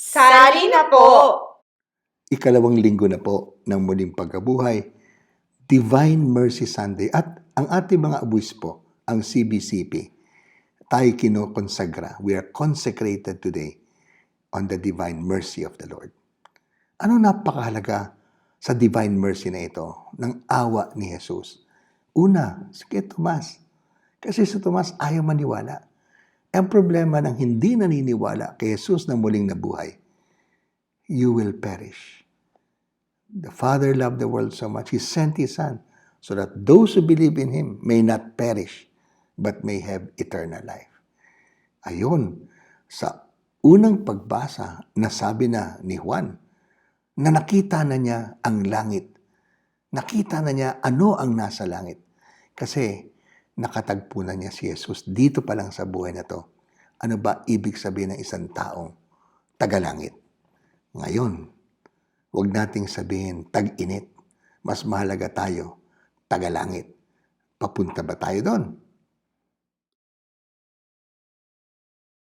Sali na po! Ikalawang linggo na po ng muling pagkabuhay, Divine Mercy Sunday at ang ating mga obispo, ang CBCP, tayo kinokonsagra. We are consecrated today on the divine mercy of the Lord. Ano napakahalaga sa divine mercy na ito ng awa ni Jesus? Una, si Tomas. Kasi si Tomas ayaw maniwala. Ang problema ng hindi naniniwala kay Jesus na muling nabuhay, you will perish. The Father loved the world so much, He sent His Son so that those who believe in Him may not perish, but may have eternal life. Ayon, sa unang pagbasa, nasabi na ni Juan na nakita na niya ang langit. Nakita na niya ano ang nasa langit. Kasi nakatagpo na niya si Jesus dito pa lang sa buhay na to. Ano ba ibig sabihin ng isang taong tagalangit? Ngayon, huwag nating sabihin tag-init. Mas mahalaga tayo, tagalangit. Papunta ba tayo doon?